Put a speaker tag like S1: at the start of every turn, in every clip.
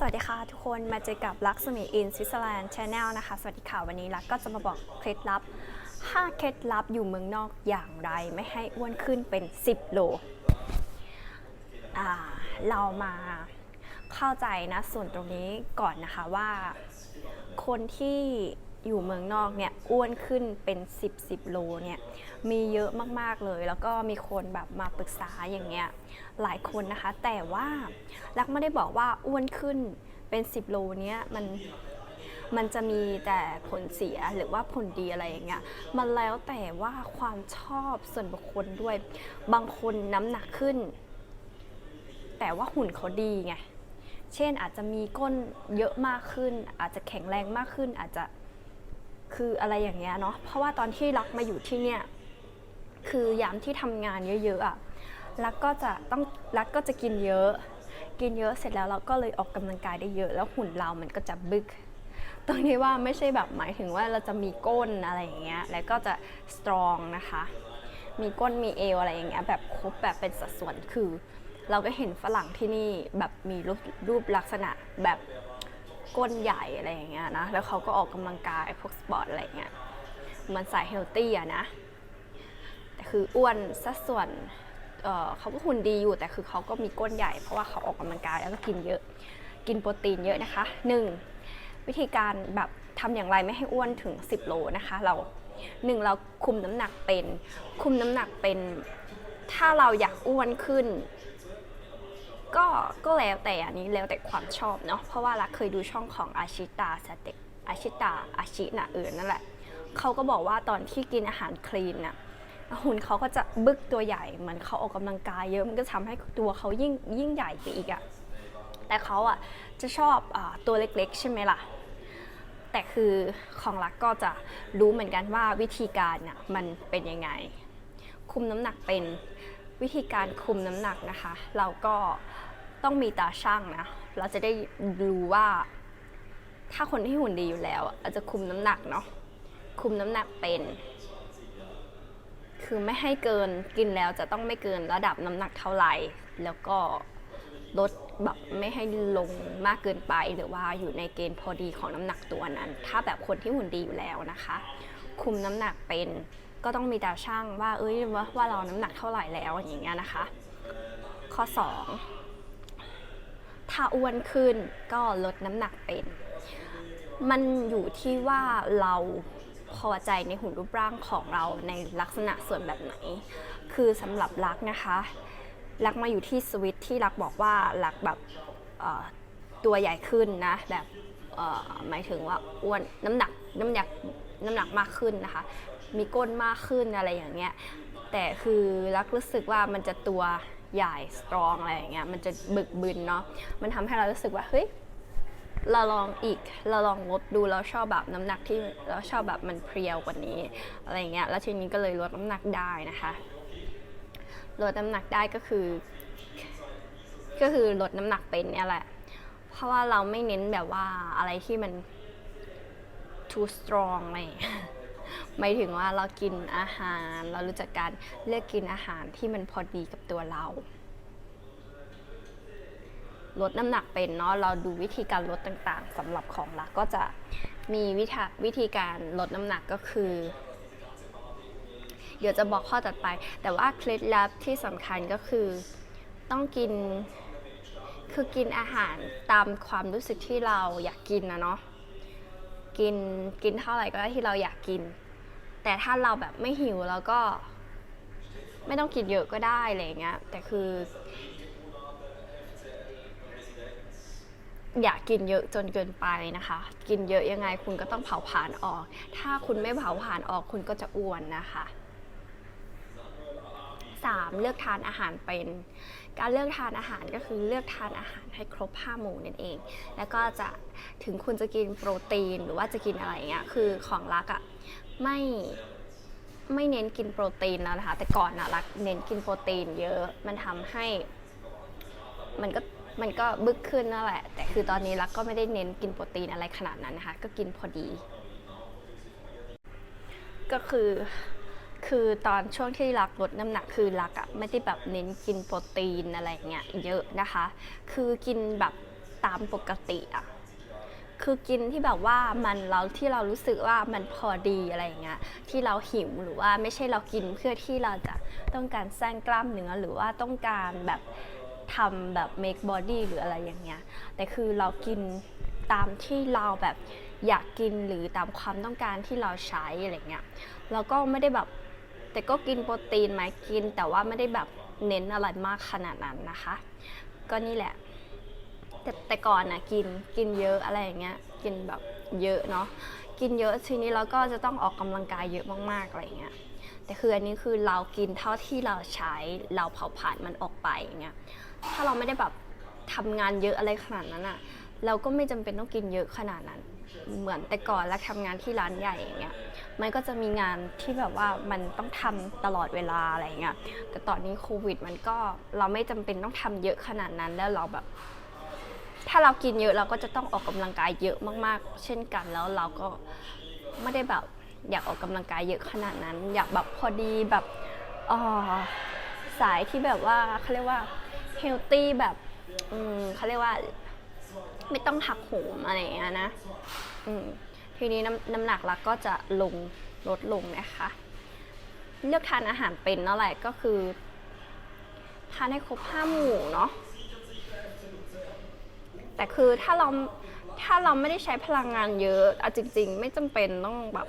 S1: สวัสดีค่ะทุกคนมาเจอกับลักษมีอินสวิตเซอร์แลนด์ชาแนลนะคะ สวัสดีค่ะวันนี้ลักก็จะมาบอกเคล็ดลับ 5 เคล็ดลับอยู่เมืองนอกอย่างไร ไม่ให้อ้วนขึ้นเป็น 10 โลเรามาเข้าใจนะส่วนตรงนี้ก่อนนะคะว่าคนที่ อยู่เมืองนอกเนี่ยอ้วนขึ้นเป็น 10 10 โลเนี่ยมีเยอะมากๆเลย แล้วก็มีคนแบบมาปรึกษาอย่างเงี้ยหลายคนนะคะ แต่ว่ารักไม่ได้บอกว่าอ้วนขึ้นเป็น 10 โลเนี้ยมันมันจะมีแต่ผลเสียหรือว่าผลดีอะไรอย่างเงี้ย มันแล้วแต่ว่าความชอบส่วนบุคคลด้วย บางคนน้ำหนักขึ้น แต่ว่าหุ่นเขาดีไง เช่นอาจจะมีก้นเยอะมากขึ้น อาจจะแข็งแรงมากขึ้น อาจจะ คืออะไรอย่างเงี้ยเนาะเพราะว่าตอนที่รักมาอยู่ที่เนี่ยคือยามที่ทำงานเยอะๆอะรักก็จะต้องรักก็จะกินเยอะ กินเยอะเสร็จแล้วเราก็เลยออกกำลังกายได้เยอะ แล้วหุ่นเรามันก็จะบึกตรงนี้ว่าไม่ใช่แบบหมายถึงว่าเราจะมีก้นอะไรอย่างเงี้ยแล้วก็จะสตรองนะคะ มีก้นมีเอวอะไรอย่างเงี้ยแบบครบแบบเป็นสัดส่วนคือ เราก็เห็นฝรั่งที่นี่แบบมีรูปรูปลักษณะแบบ ก้นใหญ่อะไรอย่างเงี้ยนะ แล้วเขาก็ออกกำลังกายพวกสปอร์ตอะไรเงี้ย มันสายเฮลตี้อะนะ แต่คืออ้วนสัดส่วนเเขาก็หุ่นดีอยู่ แต่คือเขาก็มีก้นใหญ่ เพราะว่าเขาออกกำลังกายแล้วก็กินเยอะ กินโปรตีนเยอะนะคะ 1. วิธีการแบบทำอย่างไรไม่ให้อ้วนถึง 10 โลนะคะ เราหนึ่งเราคุมน้ำหนักเป็น คุมน้ำหนักเป็น ถ้าเราอยากอ้วนขึ้น ก็ก็แล้วแต่อันนี้แล้วแต่ความชอบเนาะเพราะว่ารักเคยดูช่องของอาชิตาสเต็กอาชิตาอาชินะเออนั่นแหละเขาก็บอกว่าตอนที่กินอาหารคลีนน่ะหุ่นเขาก็จะบึกตัวใหญ่เหมือนเขาออกกำลังกายเยอะมันก็ทำให้ตัวเขายิ่งยิ่งใหญ่ไปอีกอะแต่เขาอะจะชอบอตัวเล็กๆ ใช่ไหมล่ะ แต่คือของรักก็จะรู้เหมือนกันว่าวิธีการน่ะมันเป็นยังไง คุมน้ำหนักเป็นวิธีการคุมน้ำหนักนะคะ เราก็ ต้องมีตาช่างนะ เราจะได้รู้ว่า ถ้าคนที่หุ่นดีอยู่แล้วอาจจะคุมน้ำหนักเนาะคุมน้ำหนักเป็น คือไม่ให้เกินกินแล้วจะต้องไม่เกินระดับน้ำหนักเท่าไหร่ แล้วก็ลดแบบไม่ให้ลงมากเกินไปหรือว่าอยู่ในเกณฑ์พอดีของน้ำหนักตัวนั้น ถ้าแบบคนที่หุ่นดีอยู่แล้วนะคะ คุมน้ำหนักเป็นก็ต้องมีตาช่างว่าเอ้ยว่าว่าเราน้ำหนักเท่าไหร่แล้วอย่างเงี้ยนะคะ ข้อ 2 ถ้าอ้วนขึ้นก็ลดน้ำหนักเป็น มันอยู่ที่ว่าเราพอใจในหุ่นรูปร่างของเราในลักษณะส่วนแบบไหน คือสำหรับรักนะคะ รักมาอยู่ที่สวิตที่รักบอกว่ารักแบบตัวใหญ่ขึ้นนะแบบหมายถึงว่าอ้วนน้ำหนักน้ำหนักน้ำหนักมากขึ้นนะคะ มีก้นมากขึ้นอะไรอย่างเงี้ยแต่คือรักรู้สึกว่ามันจะตัว ใหญ่สตรองอะไรอย่างเงี้ยมันจะบึกบึนเนาะมันทำให้เรารู้สึกว่าเฮ้ยเราลองอีกเราลองลดดูเราชอบแบบน้ำหนักที่เราชอบแบบมันเพรียวกว่านี้อะไรอย่างเงี้ยแล้วทีนี้ก็เลยลดน้ำหนักได้นะคะลดน้ำหนักได้ก็คือ ก็คือลดน้ำหนักเป็นเนี่ยแหละ เพราะว่าเราไม่เน้นแบบว่าอะไรที่มัน too strong อะไรอย่างเงี้ย หมายถึงว่าเรากินอาหาร เรารู้จักการเลือกกินอาหารที่มันพอดีกับตัวเรา ลดน้ำหนักเป็นเนาะเราดูวิธีการลดต่างๆสำหรับของรักก็จะมีวิธีวิธีการลดน้ำหนักก็คือ เดี๋ยวจะบอกข้อตัดไป แต่ว่าเคล็ดลับที่สำคัญก็คือต้องกินคือกินอาหารตามความรู้สึกที่เราอยากกินนะเนาะกินกินเท่าไหร่ก็ได้ที่เราอยากกิน แต่ถ้าเราแบบไม่หิวเราก็ไม่ต้องกินเยอะก็ได้อะไรเงี้ย แต่คือ อย่ากินเยอะจนเกินไปนะคะ กินเยอะยังไงคุณก็ต้องเผาผลาญออก ถ้าคุณไม่เผาผลาญออกคุณก็จะอ้วนนะคะ 3. เลือกทานอาหารเป็น การเลือกทานอาหารก็คือเลือกทานอาหารให้ครบ5หมู่นั่นเอง แล้วก็จะถึงคุณจะกินโปรตีนหรือว่าจะกินอะไรเงี้ย คือของรักอะ่ะ ไม่ไม่เน้นกินโปรตีนแล้วนะคะ แต่ก่อนนะรักเน้นกินโปรตีนเยอะมันทำให้ มันก็มันก็บึกขึ้นนั่นแหละ แต่คือตอนนี้รักก็ไม่ได้เน้นกินโปรตีนอะไรขนาดนั้นนะคะ ก็กินพอดี ก็คือคือตอนช่วงที่รักลดน้ำหนักคือรักอะไม่ได้แบบเน้นกินโปรตีนอะไรเงี้ยเยอะนะคะ คือกินแบบตามปกติอะ คือกินที่แบบว่ามันเราที่เรารู้สึกว่ามันพอดีอะไรอย่างเงี้ยที่เราหิวหรือว่าไม่ใช่เรากินเพื่อที่เราจะต้องการสร้างกล้ามเนื้อหรือว่าต้องการแบบทำแบบ make body หรืออะไรอย่างเงี้ยแต่คือเรากินตามที่เราแบบอยากกินหรือตามความต้องการที่เราใช้อะไรเงี้ยเราก็ไม่ได้แบบแต่ก็กินโปรตีนไหมกิน แต่ว่าไม่ได้แบบเน้นอะไรมากขนาดนั้นนะคะ ก็นี่แหละ แต่แต่ก่อนนะกินกินเยอะอะไรอย่างเงี้ยกินแบบเยอะเนาะกินเยอะทีนี้เราก็จะต้องออกกำลังกายเยอะมากๆอะไรอย่างเงี้ยแต่คืออันนี้คือเรากินเท่าที่เราใช้เราเผาผลาญมันออกไปอย่างเงี้ยถ้าเราไม่ได้แบบทำงานเยอะอะไรขนาดนั้นอะเราก็ไม่จำเป็นต้องกินเยอะขนาดนั้น เหมือนแต่ก่อนแล้วทำงานที่ร้านใหญ่อย่างเงี้ยมันก็จะมีงานที่แบบว่ามันต้องทำตลอดเวลาอะไรเงี้ยแต่ตอนนี้โควิดมันก็เราไม่จำเป็นต้องทำเยอะขนาดนั้นแล้วเราแบบ ถ้าเรากินเยอะเราก็จะต้องออกกำลังกายเยอะมากๆ เช่นกันแล้วเราก็ไม่ได้แบบอยากออกกำลังกายเยอะขนาดนั้น อยากแบบพอดีแบบออสายที่แบบว่าเขาเรียกว่าเฮลตี้แบบอืมเขาเรียกว่าไม่ต้องหักโหมอะไรอย่างเงี้ยนะอืมทีนี้น้ำน้ำหนักเราก็จะลงลดลงนะคะ เลือกทานอาหารเป็นนั่นแหละก็คือ ทานให้ครบห้าหมู่เนาะ แต่คือถ้าเราถ้าเราไม่ได้ใช้พลังงานเยอะอาจริง ๆ ไม่จำเป็นต้องแบบ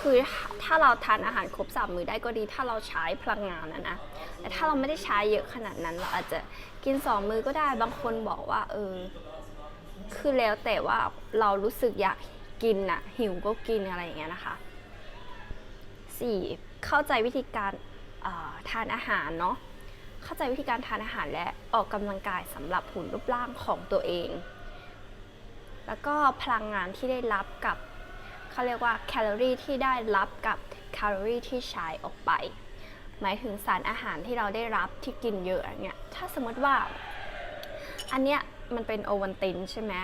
S1: คือถ้าเราทานอาหารครบสามมื้อได้ก็ดี ถ้าเราใช้พลังงานนะนะแต่ถ้าเราไม่ได้ใช้เยอะขนาดนั้นเราอาจจะกินสองมื้อก็ได้บางคนบอกว่า เออ คือแล้วแต่ว่าเรารู้สึกอยากกินอะหิวก็กินอะไรอย่างเงี้ยนะคะสี่เข้าใจวิธีการออทานอาหารเนาะ เข้าใจวิธีการทานอาหารและออกกำลังกายสำหรับหุ่นรูปร่างของตัวเอง แล้วก็พลังงานที่ได้รับกับเขาเรียกว่าแคลอรี่ที่ได้รับกับแคลอรี่ที่ใช้ออกไป หมายถึงสารอาหารที่เราได้รับที่กินเยอะอย่างเงี้ยถ้าสมมติว่า อันเนี้ยมันเป็นโอวัลตินใช่ไหม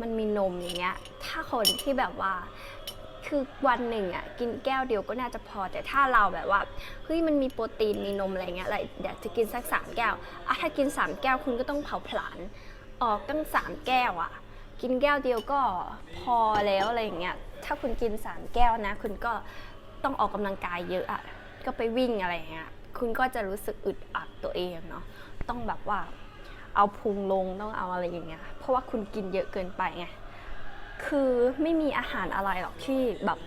S1: มันมีนมอย่างเงี้ยถ้าคนที่แบบว่า คือวันหนึ่งอะกินแก้วเดียวก็น่าจะพอ แต่ถ้าเราแบบว่าเฮ้ยมันมีโปรตีนมีนมอะไรเงี้ยอะไรอยากจะกินสักสามแก้วอะถ้ากินสามแก้วคุณก็ต้องเผาผลาญออกตั้งสามแก้วอะ กินแก้วเดียวก็พอแล้วอะไรอย่างเงี้ยถ้าคุณกินสามแก้วนะ คุณก็ต้องออกกำลังกายเยอะอะก็ไปวิ่งอะไรอย่างเงี้ยคุณก็จะรู้สึกอึดอัดตัวเองเนาะต้องแบบว่าเอาพุงลงต้องเอาอะไรอย่างเงี้ยเพราะว่าคุณกินเยอะเกินไปไง คือไม่มีอาหารอะไรหรอกที่แบบ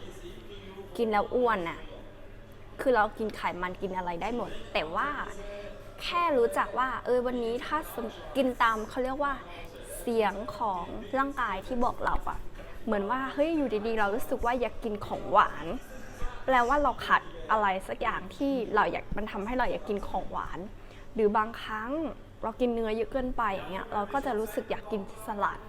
S1: กินแล้วอ้วนน่ะ คือเรากินไขมันกินอะไรได้หมด แต่ว่าแค่รู้จักว่า เออวันนี้ถ้ากินตามเขาเรียกว่าเสียงของร่างกายที่บอกเราอะเหมือนว่าเฮ้ยอยู่ดีๆ เรารู้สึกว่าอยากกินของหวาน แปลว่าเราขาดอะไรสักอย่างที่เราอยากมันทำให้เราอยากกินของหวาน หรือบางครั้งเรากินเนื้อเยอะเกินไปอย่างเงี้ยเราก็จะรู้สึกอยากกินสลัด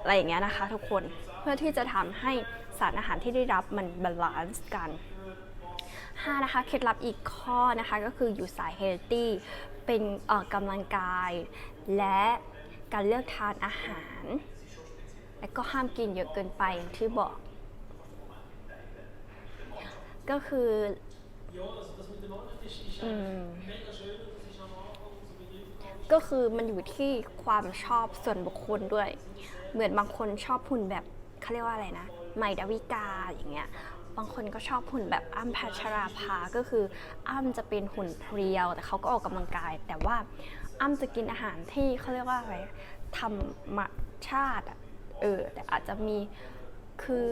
S1: อะไรอย่างเงี้ยนะคะทุกคนเพื่อที่จะทำให้สารอาหารที่ได้รับมันบาลานซ์กัน 5. นะคะเคล็ดลับอีกข้อนะคะก็คืออยู่สายเฮลตี้เป็นเอ่อกำลังกาย และการเลือกทานอาหาร และก็ห้ามกินเยอะเกินไปอย่างที่บอก ก็คืออืม ก็คือมันอยู่ที่ความชอบส่วนบุคคลด้วย เหมือนบางคนชอบหุ่นแบบเขาเรียกว่าอะไรนะใหม่ดาวิกาอย่างเงี้ยบางคนก็ชอบหุ่นแบบอ้ำพัชราภา ก็คืออ้ำจะเป็นหุ่นเพรียว แต่เขาก็ออกกำลังกาย แต่ว่าอ้ำจะกินอาหารที่เขาเรียกว่าอะไรธรรมชาติเออแต่อาจจะมีคือ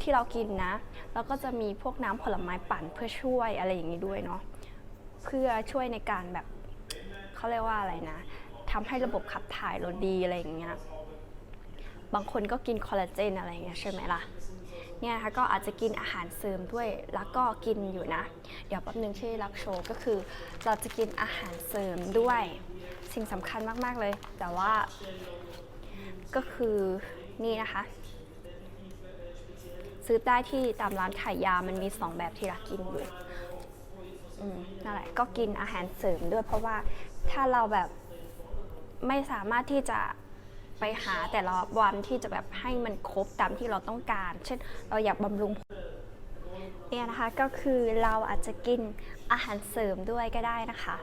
S1: ที่เรากินนะ แล้วก็จะมีพวกน้ำผลไม้ปั่นเพื่อช่วยอะไรอย่างนี้ด้วยเนาะเพื่อช่วยในการแบบ เขาเรียกว่าอะไรนะทำให้ระบบขับถ่ายเราดีอะไรอย่างเงี้ยบางคนก็กินคอลลาเจนอะไรอย่างเงี้ยใช่ไหมล่ะ เนี่ยนะคะก็อาจจะกินอาหารเสริมด้วย แล้วก็กินอยู่นะ เดี๋ยวแป๊บนึงที่รักโชว์ก็คือ เราจะกินอาหารเสริมด้วย สิ่งสำคัญมาก ๆ เลย แต่ว่าก็คือนี่นะคะ ซื้อได้ที่ตามร้านขายยามันมีสองแบบที่รักกินอยู่ นั่นแหละก็กินอาหารเสริมด้วยเพราะว่าถ้าเราแบบไม่สามารถที่จะไปหาแต่ละวันที่จะแบบให้มันครบตามที่เราต้องการ เช่น เราอยากบำรุงเนี่ยนะคะก็คือเราอาจจะกินอาหารเสริมด้วยก็ได้นะคะ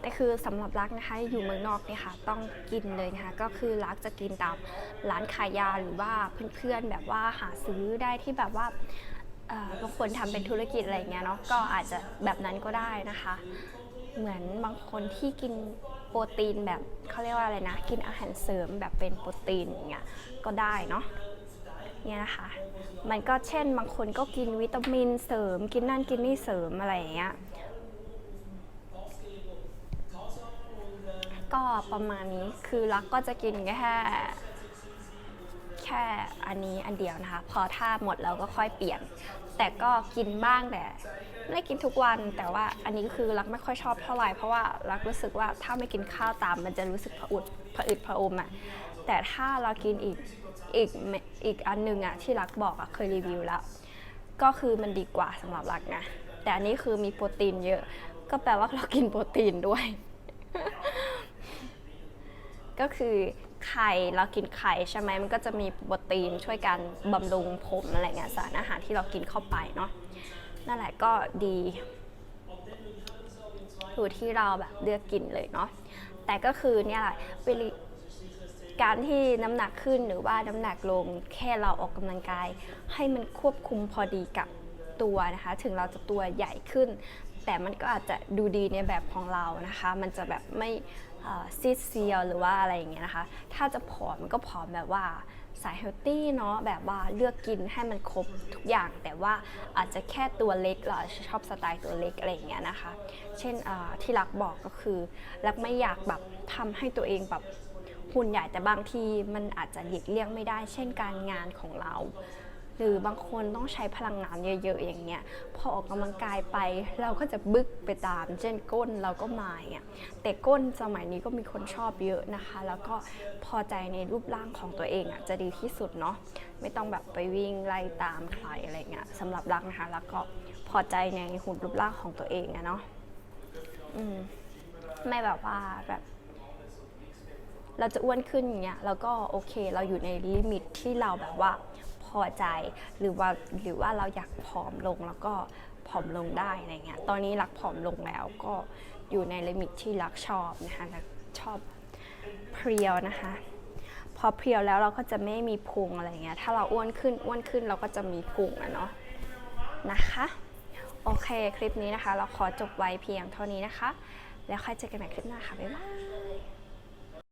S1: แต่คือสำหรับรักนะคะอยู่เมืองนอกเนี่ยค่ะต้องกินเลยนะคะก็คือรักจะกินตามร้านขายยาหรือว่าเพื่อนๆแบบว่าหาซื้อได้ที่แบบว่า บางคนทำเป็นธุรกิจอะไรเงี้ยเนาะก็อาจจะแบบนั้นก็ได้นะคะ เหมือนบางคนที่กินโปรตีนแบบเขาเรียกว่าอะไรนะ กินอาหารเสริมแบบเป็นโปรตีนอย่างเงี้ยก็ได้เนาะเนี่ยนะคะมันก็เช่นบางคนก็กินวิตามินเสริม กินนั่นกินนี่เสริมอะไรอย่างเงี้ยก็ประมาณนี้คือรักก็จะกินแค่ แค่อันนี้อันเดียวนะคะ พอถ้าหมดแล้วก็ค่อยเปลี่ยน แต่ก็กินบ้างแต่ไม่ได้กินทุกวัน แต่ว่าอันนี้คือรักไม่ค่อยชอบเท่าไหร่เพราะว่ารักรู้สึกว่าถ้าไม่กินข้าวตาม มันจะรู้สึกผอุดผะอืดผะอมอะแต่ถ้าเรากินอีกอีกอีกอันหนึงอะที่รักบอกอะเคยรีวิวแล้ว ก็คือมันดีกว่าสำหรับรักนะแต่อันนี้คือมีโปรตีนเยอะ ก็แปลว่าเรากินโปรตีนด้วย ก็คือ ไข่เรากินไข่ใช่ไหมมันก็จะมีโปรตีนช่วยการบำรุงผมอะไรเงี้ยสารอาหารที่เรากินเข้าไปเนาะนั่นแหละก็ดีอยู่ที่เราแบบเลือกกินเลยเนาะแต่ก็คือเนี่ยแหละเวลการที่น้ำหนักขึ้นหรือว่าน้ำหนักลงแค่เราออกกำลังกาย ให้มันควบคุมพอดีกับตัวนะคะ ถึงเราจะตัวใหญ่ขึ้น แต่มันก็อาจจะดูดีในแบบของเรานะคะ มันจะแบบไม่ ซีดเซียวหรือว่าอะไรอย่างเงี้ยนะคะ ถ้าจะผอมมันก็ผอมแบบว่าสายเฮลตี้เนาะแบบว่าเลือกกินให้มันครบทุกอย่าง แต่ว่าอาจจะแค่ตัวเล็กเราอาจจะชอบสไตล์ตัวเล็กอะไรอย่างเงี้ยนะคะ เช่นที่รักบอกก็คือ รักไม่อยากแบบทำให้ตัวเองแบบหุ่นใหญ่แต่บางทีมันอาจจะหลีกเลี่ยงไม่ได้ เช่นการงานของเรา หรือบางคนต้องใช้พลังงานเยอะ ๆ อย่างเงี้ยพอออกกำลังกายไปเราก็จะบึกไปตาม เช่นก้นเราก็มาเงี้ยแต่ก้นสมัยนี้ก็มีคนชอบเยอะนะคะ แล้วก็พอใจในรูปร่างของตัวเองอะจะดีที่สุดเนาะไม่ต้องแบบไปวิ่งไล่ตามใครอะไรเงี้ยสำหรับรักนะคะแล้วก็พอใจในหุ่นรูปร่างของตัวเองอะเนาะอืมไม่แบบว่าแบบเราจะอ้วนขึ้นอย่างเงี้ยแล้วก็โอเคเราอยู่ในลิมิตที่เราแบบว่า อใจ หรือว่าหรือว่าเราอยากผอมลงแล้วก็ผอมลงได้อะไรเงี้ยตอนนี้รักผอมลงแล้วก็อยู่ในลิมิตที่รักชอบนะคะชอบเพรียวนะคะพอเพรียวแล้วเราก็จะไม่มีพุงอะไรเงี้ย ถ้าเราอ้วนขึ้นอ้วนขึ้นเราก็จะมีพุงอะเนาะนะคะ โอเคคลิปนี้นะคะ เราขอจบไว้เพียงเท่านี้นะคะ แล้วค่อยเจอกันใหม่คลิปหน้าค่ะ บ๊ายบาย